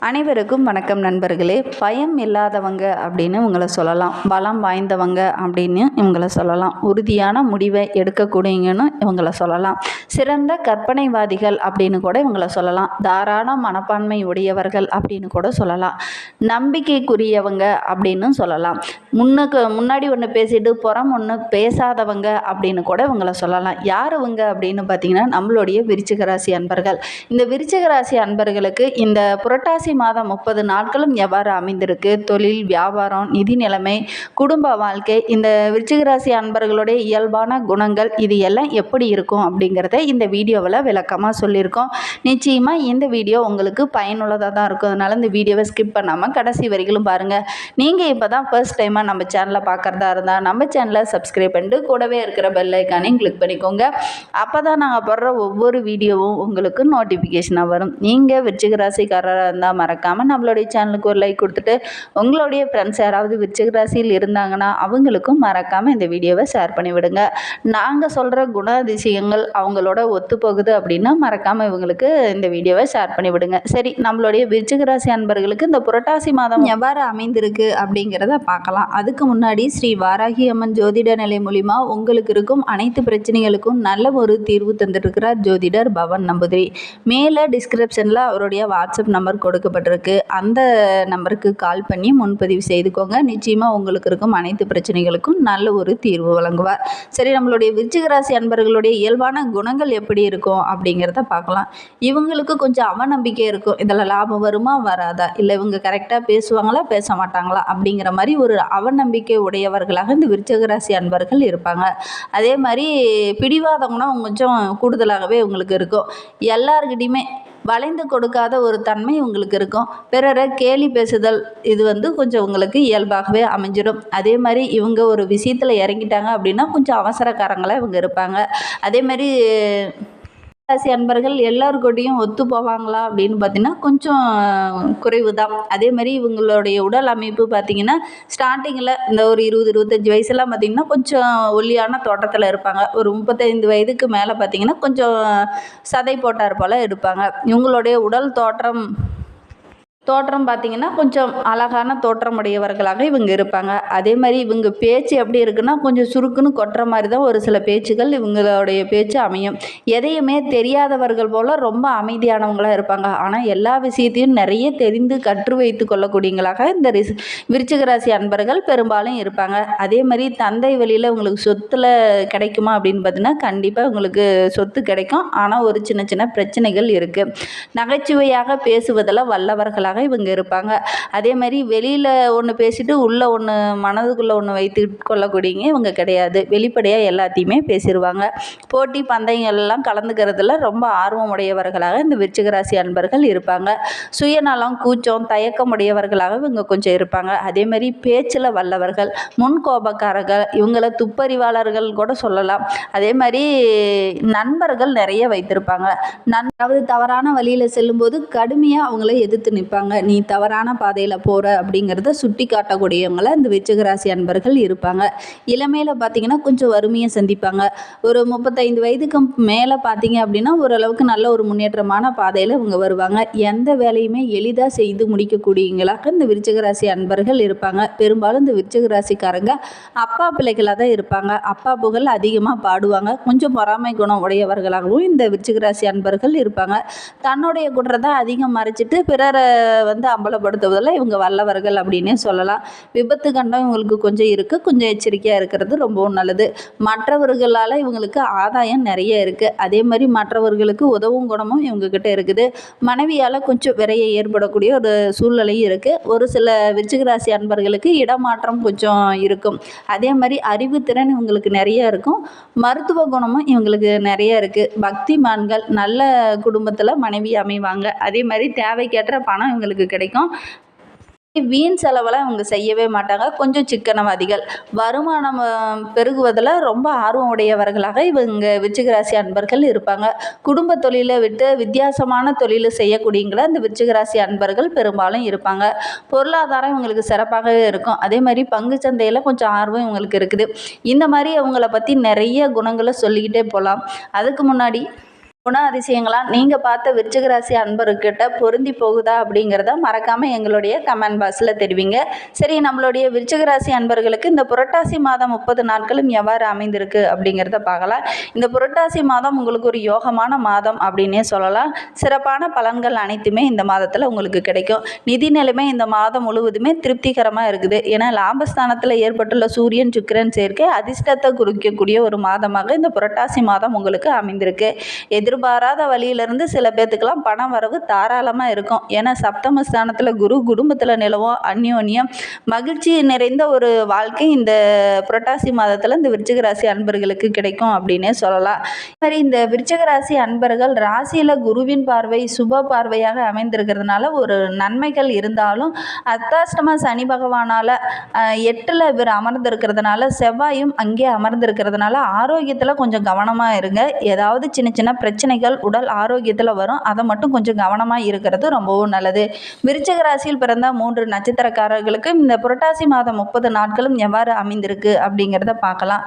அனைவருக்கும் வணக்கம் நண்பர்களே. பயம் இல்லாதவங்க அப்படின்னு இவங்களை சொல்லலாம். பலம் வாய்ந்தவங்க அப்படின்னு இவங்களை சொல்லலாம். உறுதியான முடிவை எடுக்கக்கூடியங்கன்னு இவங்களை சொல்லலாம். சிறந்த கற்பனைவாதிகள் அப்படின்னு கூட இவங்களை சொல்லலாம். தாராள மனப்பான்மை உடையவர்கள் அப்படின்னு கூட சொல்லலாம். நம்பிக்கைக்குரியவங்க அப்படின்னு சொல்லலாம். முன்னுக்கு முன்னாடி ஒன்று பேசிட்டு புறம் ஒன்று பேசாதவங்க அப்படின்னு கூட இவங்களை சொல்லலாம். யார் இவங்க அப்படின்னு பார்த்தீங்கன்னா நம்மளுடைய விருச்சிகராசி அன்பர்கள். இந்த விருச்சிகராசி அன்பர்களுக்கு இந்த புரட்டாசி மாதம் முப்பது நாட்களும் எவ்வாறு அமைந்திருக்கு? தொழில் வியாபாரம் நிதி நிலைமை குடும்ப வாழ்க்கை இந்த விருச்சிக ராசி அன்பர்களுடைய இயல்பான குணங்கள் இது எல்லாம் எப்படி இருக்கும் அப்படிங்கிறத இந்த வீடியோவில் விளக்கமாக சொல்லியிருக்கோம். நிச்சயமாக இந்த வீடியோ உங்களுக்கு பயனுள்ளதாக தான் இருக்கும். அதனால் இந்த வீடியோவை ஸ்கிப் பண்ணாமல் கடைசி வரைகளும் பாருங்கள் நீங்கள் இப்போ தான் ஃபர்ஸ்ட் டைமாக நம்ம சேனலை பார்க்குறதா இருந்தால் நம்ம சேனலை சப்ஸ்கிரைப் பண்ணிட்டு கூடவே இருக்கிற பெல் ஐக்கானையும் கிளிக் பண்ணிக்கோங்க. அப்போ தான் நாங்கள் போடுற ஒவ்வொரு வீடியோவும் உங்களுக்கு நோட்டிஃபிகேஷனாக வரும். நீங்கள் விருச்சிக ராசிக்காரராக இருந்தால் மறக்காமல் நம்மளுடைய சேனலுக்கு ஒரு லைக் கொடுத்துட்டு உங்களுடைய ஃப்ரெண்ட்ஸ் யாராவது விருச்சிக ராசியில் இருந்தாங்கன்னா அவங்களுக்கும் மறக்காமல் இந்த வீடியோவை ஷேர் பண்ணி விடுங்க. நாங்கள் சொல்கிற குணாதிசயங்கள் அவங்களோட ஒத்து போகுது அப்படின்னா மறக்காமல் இவங்களுக்கு இந்த வீடியோவை ஷேர் பண்ணி விடுங்க. சரி நம்மளுடைய விருச்சிக ராசி அன்பர்களுக்கு இந்த புரட்டாசி மாதம் எவ்வாறு அமைந்திருக்கு அப்படிங்கிறத பார்க்கலாம். அதுக்கு முன்னாடி ஸ்ரீ வாராகி அம்மன் ஜோதிட நிலை மூலிமா உங்களுக்கு இருக்கும் அனைத்து பிரச்சனைகளுக்கும் நல்ல ஒரு தீர்வு தந்திருக்கிறார் ஜோதிடர் பவன் நம்பூதிரி. மேலே டிஸ்கிரிப்ஷனில் அவருடைய வாட்ஸ்அப் நம்பர் கொடுக்கப்பட்டிருக்கு. அந்த நம்பருக்கு கால் பண்ணி முன்பதிவு செய்துக்கோங்க. நிச்சயமாக உங்களுக்கு இருக்கும் அனைத்து பிரச்சனைகளுக்கும் நல்ல ஒரு தீர்வு வழங்குவார். சரி நம்மளுடைய விருச்சிகராசி அன்பர்களுடைய இயல்பான குணங்கள் எப்படி இருக்கும் அப்படிங்கிறத பார்க்கலாம். இவங்களுக்கு கொஞ்சம் அவநம்பிக்கை இருக்கும். இதில் லாபம் வருமா வராதா? இல்லை இவங்க கரெக்டாக பேசுவாங்களா பேச மாட்டாங்களா? அப்படிங்கிற மாதிரி ஒரு அவநம்பிக்கை உடையவர்களாக இந்த விருச்சகராசி அன்பர்கள் இருப்பாங்க. அதே மாதிரி பிடிவாத குணம் கொஞ்சம் கூடுதலாகவே உங்களுக்கு இருக்கும். எல்லாருக்கிட்டையுமே வளைந்து கொடுக்காத ஒரு தன்மை உங்களுக்கு இருக்கும். பிறரை கேலி பேசுதல் இது வந்து கொஞ்சம் உங்களுக்கு இயல்பாகவே அமைஞ்சிடும் அதே மாதிரி இவங்க ஒரு விஷயத்தில் இறங்கிட்டாங்க அப்படின்னா கொஞ்சம் அவசரக்காரங்களாக இவங்க இருப்பாங்க. அதே மாதிரி ராசி அன்பர்கள் எல்லாருக்கூடையும் ஒத்து போவாங்களா அப்படின்னு பார்த்தீங்கன்னா கொஞ்சம் குறைவு தான் அதே மாதிரி இவங்களுடைய உடல் அமைப்பு பார்த்திங்கன்னா ஸ்டார்டிங்கில் இந்த ஒரு இருபது இருபத்தஞ்சி வயசுலாம் பார்த்திங்கன்னா கொஞ்சம் ஒல்லியான தோட்டத்தில் இருப்பாங்க. ஒரு முப்பத்தைந்து வயதுக்கு மேலே பார்த்திங்கன்னா கொஞ்சம் சதை போட்டார் போல் இருப்பாங்க இவங்களுடைய உடல் தோற்றம் தோற்றம் பார்த்திங்கன்னா கொஞ்சம் அழகான தோற்றமுடையவர்களாக இவங்க இருப்பாங்க. அதே மாதிரி இவங்க பேச்சு எப்படி இருக்குன்னா கொஞ்சம் சுருக்குன்னு கொட்டுற மாதிரி தான் ஒரு சில பேச்சுகள் இவங்களுடைய பேச்சு அமையும். எதையுமே தெரியாதவர்கள் போல் ரொம்ப அமைதியானவங்களாக இருப்பாங்க. ஆனால் எல்லா விஷயத்தையும் நிறைய தெரிந்து கற்று வைத்து கொள்ளக்கூடியவங்களாக இந்த ரிஸ் விருச்சிகராசி அன்பர்கள் பெரும்பாலும் இருப்பாங்க. அதே மாதிரி தந்தை வழியில் உங்களுக்கு சொத்தில் கிடைக்குமா அப்படின்னு பார்த்தீங்கன்னா கண்டிப்பாக உங்களுக்கு சொத்து கிடைக்கும். ஆனால் ஒரு சின்ன சின்ன பிரச்சனைகள் இருக்குது நகைச்சுவையாக பேசுவதில் வல்லவர்களாக இவங்க இருப்பாங்க. அதே மாதிரி வெளியில் ஒன்று பேசிட்டு உள்ளே ஒன்று மனதுக்குள்ளே ஒன்று வைத்து கொள்ளக்கூடியங்க இவங்க கிடையாது. வெளிப்படையாக எல்லாத்தையுமே பேசிடுவாங்க போட்டி பந்தயங்கள்லாம் கலந்துக்கிறதுல ரொம்ப ஆர்வம் உடையவர்களாக இந்த விருச்சிக ராசி அன்பர்கள் இருப்பாங்க. சுயநலம் கூச்சம் தயக்கம் உடையவர்களாக இவங்க கொஞ்சம் இருப்பாங்க. அதே மாதிரி பேச்சில் வல்லவர்கள் முன் கோபக்காரர்கள் இவங்களை துப்பறிவாளர்கள் கூட சொல்லலாம். அதே மாதிரி நண்பர்கள் நிறைய வைத்திருப்பாங்க. நன் அதாவது தவறான வழியில் செல்லும்போது கடுமையாக அவங்கள எதிர்த்து நிற்பாங்க நீ தவறான பாதையில் போகிற அப்படிங்கிறத சுட்டி காட்டக்கூடியவங்கள இந்த விச்சகராசி அன்பர்கள் இருப்பாங்க. இளமையில் பார்த்தீங்கன்னா கொஞ்சம் வறுமையை சந்திப்பாங்க. ஒரு முப்பத்தைந்து வயதுக்கு மேலே பார்த்தீங்க அப்படின்னா ஓரளவுக்கு நல்ல ஒரு முன்னேற்றமான பாதையில் இவங்க வருவாங்க. எந்த வேலையுமே எளிதாக செய்து முடிக்கக்கூடியவங்களாக இந்த விருச்சகராசி அன்பர்கள் இருப்பாங்க. பெரும்பாலும் இந்த விருச்சகராசிக்காரங்க அப்பா பிள்ளைகளாக தான் இருப்பாங்க. அப்பா புகழ் அதிகமாக பாடுவாங்க. கொஞ்சம் பொறாமை குணம் உடையவர்களாகவும் இந்த விருச்சகராசி அன்பர்கள் இருப்பாங்க. தன்னுடைய குற்றத்தை அதிகம் மறைச்சிட்டு பிறரை வந்து அம்பலப்படுத்துவதில் இவங்க வல்லவர்கள் அப்படின்னே சொல்லலாம். விபத்து கண்டம் இவங்களுக்கு கொஞ்சம் இருக்குது கொஞ்சம் எச்சரிக்கையாக இருக்கிறது ரொம்பவும் நல்லது. மற்றவர்களால் இவங்களுக்கு ஆதாயம் நிறைய இருக்குது அதே மாதிரி மற்றவர்களுக்கு உதவும் குணமும் இவங்கக்கிட்ட இருக்குது. மனைவியால் கொஞ்சம் விரையை ஏற்படக்கூடிய ஒரு சூழ்நிலையும் இருக்குது ஒரு சில விருச்சிகராசி அன்பர்களுக்கு இடமாற்றம் கொஞ்சம் இருக்கும். அதே மாதிரி அறிவுத்திறன் இவங்களுக்கு நிறைய இருக்கும். மருத்துவ குணமும் இவங்களுக்கு நிறைய இருக்குது பக்திமான்கள் நல்ல குடும்பத்தில் மனைவி அமைவாங்க. அதே மாதிரி தேவைக்கேற்ற பணம் இவங்களுக்கு கிடைக்கும். வீண் செலவெல்லாம் இவங்க செய்யவே மாட்டாங்க. கொஞ்சம் சிக்கனவாதிகள் வருமானம் பெருகுவதில் ரொம்ப ஆர்வம் உடையவர்களாக இவங்க விச்சிகராசி அன்பர்கள் இருப்பாங்க. குடும்ப தொழிலை விட்டு வித்தியாசமான தொழில் செய்யக்கூடியங்கள இந்த விச்சிகராசி அன்பர்கள் பெரும்பாலும் இருப்பாங்க. பொருளாதாரம் இவங்களுக்கு சிறப்பாகவே இருக்கும். அதே மாதிரி பங்கு சந்தையில் கொஞ்சம் ஆர்வம் இவங்களுக்கு இருக்குது. இந்த மாதிரி அவங்கள பற்றி நிறைய குணங்களை சொல்லிக்கிட்டே போகலாம். அதுக்கு முன்னாடி குண அதிசயங்களாம் நீங்கள் பார்த்த விருச்சிக ராசி அன்பர்கிட்ட பொருந்தி போகுதா அப்படிங்கிறத மறக்காமல் எங்களுடைய கமெண்ட் பாக்ஸில் தெரிவிங்க. சரி நம்மளுடைய விருச்சிக ராசி அன்பர்களுக்கு இந்த புரட்டாசி மாதம் முப்பது நாட்களும் எவ்வாறு அமைந்திருக்கு அப்படிங்கிறத பார்க்கலாம். இந்த புரட்டாசி மாதம் உங்களுக்கு ஒரு யோகமான மாதம் அப்படின்னே சொல்லலாம். சிறப்பான பலன்கள் அனைத்துமே இந்த மாதத்தில் உங்களுக்கு கிடைக்கும். நிதி நிலைமை இந்த மாதம் முழுவதுமே திருப்திகரமாக இருக்குது. ஏன்னா லாபஸ்தானத்தில் ஏற்பட்டுள்ள சூரியன் சுக்கிரன் சேர்க்கை அதிர்ஷ்டத்தை குறிக்கக்கூடிய ஒரு மாதமாக இந்த புரட்டாசி மாதம் உங்களுக்கு அமைந்திருக்கு. எதிர்பாராத வழியிலிருந்து சில பேர்த்துக்கெல்லாம் பணம் வரவு தாராளமாக இருக்கும். ஏன்னா சப்தம ஸ்தானத்தில் குரு குடும்பத்தில் நிலவும் அந்யோன்யம் மகிழ்ச்சி நிறைந்த ஒரு வாழ்க்கை இந்த புரட்டாசி மாதத்தில் இந்த விருச்சிக ராசி அன்பர்களுக்கு கிடைக்கும் அப்படின்னே சொல்லலாம். மாதிரி இந்த விருச்சிக ராசி அன்பர்கள் ராசியில் குருவின் பார்வை சுப பார்வையாக அமைந்திருக்கிறதுனால ஒரு நன்மைகள் இருந்தாலும் அர்த்தாஷ்டம சனி பகவானால் எட்டில் இவர் அமர்ந்திருக்கிறதுனால செவ்வாயும் அங்கே அமர்ந்திருக்கிறதுனால ஆரோக்கியத்தில் கொஞ்சம் கவனமாக இருங்க. ஏதாவது சின்ன சின்ன பிரச்சனை பிரச்சனைகள் உடல் ஆரோக்கியத்தில் வரும். அதை மட்டும் கொஞ்சம் கவனமாக இருக்கிறது ரொம்பவும் நல்லது. விருச்சிக ராசியில் பிறந்த மூன்று நட்சத்திரக்காரர்களுக்கு இந்த புரட்டாசி மாதம் முப்பது நாட்களும் எவ்வாறு அமைந்திருக்கு அப்படிங்கிறத பார்க்கலாம்.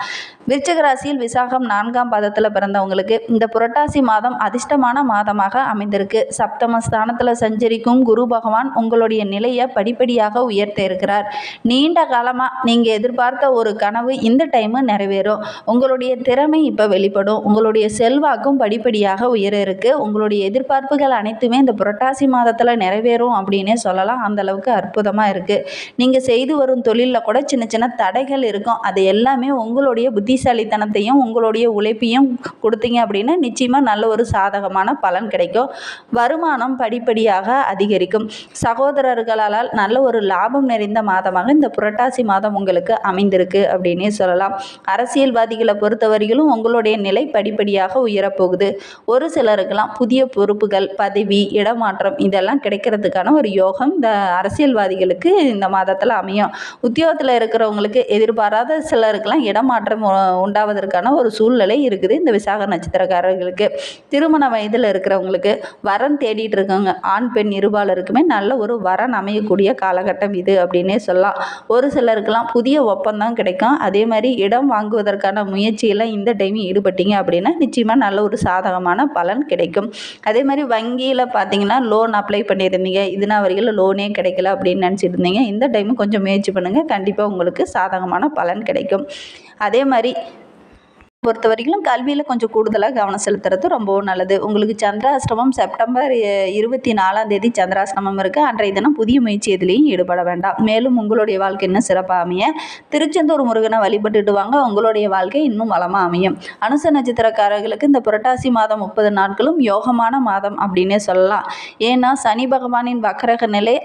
விருச்சிக ராசியில் விசாகம் நான்காம் பாதத்தில் பிறந்தவங்களுக்கு இந்த புரட்டாசி மாதம் அதிர்ஷ்டமான மாதமாக அமைந்திருக்கு. சப்தம ஸ்தானத்தில் சஞ்சரிக்கும் குரு பகவான் உங்களுடைய நிலையை படிப்படியாக உயர்த்த இருக்கிறார். நீண்ட காலமாக நீங்கள் எதிர்பார்த்த ஒரு கனவு இந்த டைமு நிறைவேறும். உங்களுடைய திறமை இப்போ வெளிப்படும். உங்களுடைய செல்வாக்கும் படிப்படியாக உயர இருக்குது உங்களுடைய எதிர்பார்ப்புகள் அனைத்துமே இந்த புரட்டாசி மாதத்தில் நிறைவேறும் அப்படின்னே சொல்லலாம். அந்த அளவுக்கு அற்புதமாக இருக்குது நீங்கள் செய்து வரும் தொழிலில் கூட சின்ன சின்ன தடைகள் இருக்கும். அது எல்லாமே உங்களுடைய புத்திசாலித்தனத்தையும் உங்களுடைய உழைப்பையும் கொடுத்தீங்க அப்படின்னா நிச்சயமாக நல்ல ஒரு சாதகமான பலன் கிடைக்கும். வருமானம் படிப்படியாக அதிகரிக்கும். சகோதரர்களால் நல்ல ஒரு லாபம் நிறைந்த மாதமாக இந்த புரட்டாசி மாதம் உங்களுக்கு அமைந்திருக்கு அப்படின்னே சொல்லலாம். அரசியல்வாதிகளை பொறுத்தவரையிலும் உங்களுடைய நிலை படிப்படியாக உயரப்போகுது. ஒரு சிலருக்கெல்லாம் புதிய பொறுப்புகள் பதவி இடமாற்றம் இதெல்லாம் கிடைக்கிறதுக்கான ஒரு யோகம் இந்த அரசியல்வாதிகளுக்கு இந்த மாதத்தில் அமையும். உத்தியோகத்தில் இருக்கிறவங்களுக்கு எதிர்பாராத சிலருக்கெல்லாம் இடமாற்றம் உண்டாவதற்கான ஒரு சூழ்நிலை இருக்குது இந்த விசாக நட்சத்திரக்காரர்களுக்கு. திருமண வயதில் இருக்கிறவங்களுக்கு வரன் தேடிட்டு இருக்காங்க ஆண் பெண் இருபாலருக்குமே நல்ல ஒரு வரன் அமையக்கூடிய காலகட்டம் இது அப்படின்னே சொல்லலாம். ஒரு சிலருக்கெல்லாம் புதிய ஒப்பந்தம் கிடைக்கும். அதே மாதிரி இடம் வாங்குவதற்கான முயற்சியெல்லாம் இந்த டைம் ஈடுபட்டீங்க அப்படின்னா நிச்சயமாக நல்ல ஒரு சாதகம் சாதகமான பலன் கிடைக்கும். அதே மாதிரி வங்கியில் பார்த்தீங்கன்னா லோன் அப்ளை பண்ணியிருந்தீங்க இதுனா வரையில் லோனே கிடைக்கல அப்படின்னு நினச்சிட்டு இருந்தீங்க. இந்த டைம் கொஞ்சம் முயற்சி பண்ணுங்கள் கண்டிப்பாக உங்களுக்கு சாதகமான பலன் கிடைக்கும். அதே மாதிரி பொறுத்த வரைக்கும் கல்வியில் கொஞ்சம் கூடுதலாக கவனம் செலுத்துறது ரொம்பவும் நல்லது. உங்களுக்கு சந்திராஷ்டமம் செப்டம்பர் இருபத்தி நாலாம் தேதி சந்திராஷ்டமம் இருக்குது அன்றைய தினம் புதிய முயற்சி எதுலேயும் ஈடுபட வேண்டாம். மேலும் உங்களுடைய வாழ்க்கை இன்னும் சிறப்பாக அமைய திருச்செந்தூர் முருகனை வழிபட்டுட்டு வாங்க உங்களுடைய வாழ்க்கை இன்னும் வளமாக அமையும். அனுச நட்சத்திரக்காரர்களுக்கு இந்த புரட்டாசி மாதம் முப்பது நாட்களும் யோகமான மாதம் அப்படின்னே சொல்லலாம். ஏன்னா சனி பகவானின் வக்கரக நிலை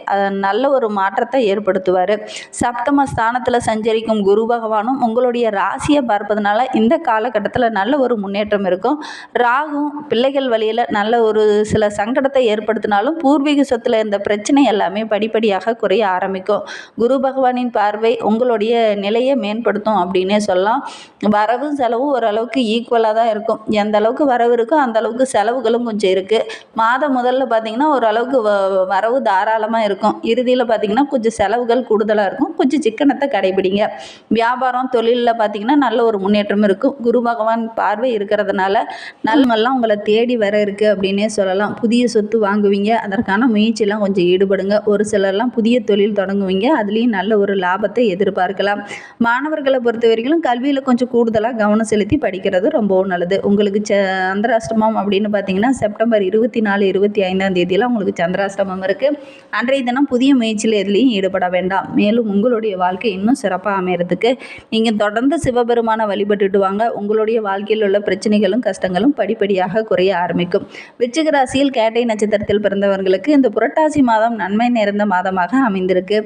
நல்ல ஒரு மாற்றத்தை ஏற்படுத்துவார். சப்தம ஸ்தானத்தில் சஞ்சரிக்கும் குரு பகவானும் உங்களுடைய ராசியை பார்ப்பதனால இந்த காலகட்டத்தில் நல்ல ஒரு முன்னேற்றம் இருக்கும். ராகும் பிள்ளைகள் வழியில் நல்ல ஒரு சில சங்கடத்தை ஏற்படுத்தினாலும் பூர்வீக சொத்தில் இந்த பிரச்சனை எல்லாமே படிப்படியாக குறைய ஆரம்பிக்கும். குரு பகவானின் பார்வை உங்களுடைய நிலையை மேம்படுத்தும் அப்படின்னே சொல்லலாம். வரவும் செலவும் ஓரளவுக்கு ஈக்குவலாக தான் இருக்கும். எந்த அளவுக்கு வரவு இருக்கோ அந்த அளவுக்கு செலவுகளும் கொஞ்சம் இருக்குது மாதம் முதல்ல பார்த்தீங்கன்னா ஓரளவுக்கு வரவு தாராளமாக இருக்கும். இறுதியில் பார்த்தீங்கன்னா கொஞ்சம் செலவுகள் கூடுதலாக இருக்கும். கொஞ்சம் சிக்கனத்தை கடைபிடிங்க. வியாபாரம் தொழிலில் பார்த்தீங்கன்னா நல்ல ஒரு முன்னேற்றம் இருக்கும். குரு பகவான் பார்வை இருக்கிறதுனால நல்லவங்கெல்லாம் உங்களை தேடி வர இருக்குது அப்படின்னே சொல்லலாம். புதிய சொத்து வாங்குவீங்க. அதற்கான முயற்சியெல்லாம் கொஞ்சம் ஈடுபடுங்க. ஒரு சிலர்லாம் புதிய தொழில் தொடங்குவீங்க. அதுலேயும் நல்ல ஒரு லாபத்தை எதிர்பார்க்கலாம். மாணவர்களை பொறுத்த வரைக்கும் கல்வியில் கொஞ்சம் கூடுதலாக கவனம் செலுத்தி படிக்கிறது ரொம்பவும் நல்லது. உங்களுக்கு ச சந்திராஷ்டமம் அப்படின்னு பார்த்தீங்கன்னா செப்டம்பர் இருபத்தி நாலு இருபத்தி ஐந்தாம் தேதியெல்லாம் உங்களுக்கு சந்திராஷ்டமம் இருக்குது அன்றைய தினம் புதிய முயற்சியில் எதுலேயும் ஈடுபட வேண்டாம். மேலும் உங்களுடைய வாழ்க்கை இன்னும் சிறப்பாக அமையறதுக்கு. நீங்கள் தொடர்ந்து சிவபெருமானை வழிபட்டுட்டு வாங்க. உங்களுடைய வாழ்க்கையில் உள்ள பிரச்சனைகளும் கஷ்டங்களும் படிப்படியாக குறைய ஆரம்பிக்கும். விருச்சிக ராசியில் கேட்டை நட்சத்திரத்தில் பிறந்தவர்களுக்கு இந்த புரட்டாசி மாதம் நன்மை நிறைந்த மாதமாக அமைந்திருக்கு.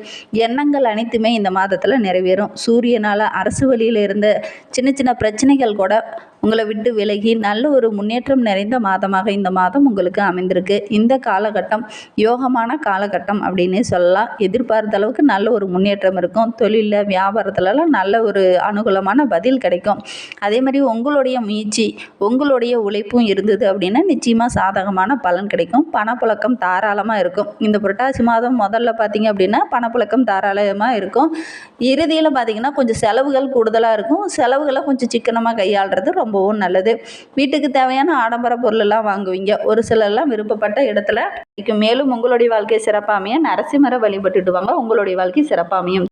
எண்ணங்கள் அனைத்துமே இந்த மாதத்தில் நிறைவேறும். சூரியனால் அரசு வழியில் இருந்த சின்ன சின்ன பிரச்சனைகள் கூட உங்களை விட்டு விலகி நல்ல ஒரு முன்னேற்றம் நிறைந்த மாதமாக இந்த மாதம் உங்களுக்கு அமைந்திருக்கு. இந்த காலகட்டம் யோகமான காலகட்டம் அப்படின்னு சொல்லலாம். எதிர்பார்த்த அளவுக்கு நல்ல ஒரு முன்னேற்றம் இருக்கும். தொழிலில் வியாபாரத்துலலாம் நல்ல ஒரு அனுகூலமான பதில் கிடைக்கும். அதே மாதிரி உங்களுடைய முயற்சி உங்களுடைய உழைப்பும் இருந்தது அப்படின்னா நிச்சயமாக சாதகமான பலன் கிடைக்கும். பணப்புழக்கம் தாராளமாக இருக்கும். இந்த புரட்டாசி மாதம் முதல்ல பார்த்தீங்க அப்படின்னா பணப்புழக்கம் தாராளமாக இருக்கும். இறுதியில் பார்த்தீங்கன்னா கொஞ்சம் செலவுகள் கூடுதலாக இருக்கும். செலவுகளை கொஞ்சம் சிக்கனமாக கையாளுறது ரொம்ப ரொம்பவும் நல்லது. வீட்டுக்கு தேவையான ஆடம்பர பொருளெல்லாம் வாங்குவீங்க. ஒரு சிலர்லாம் விருப்பப்பட்ட இடத்துல மேலும் உங்களுடைய வாழ்க்கை சிறப்பாக அமைய நரசிம்மரை வழிபட்டுட்டு வாங்க. உங்களுடைய வாழ்க்கை சிறப்பாக அமையும்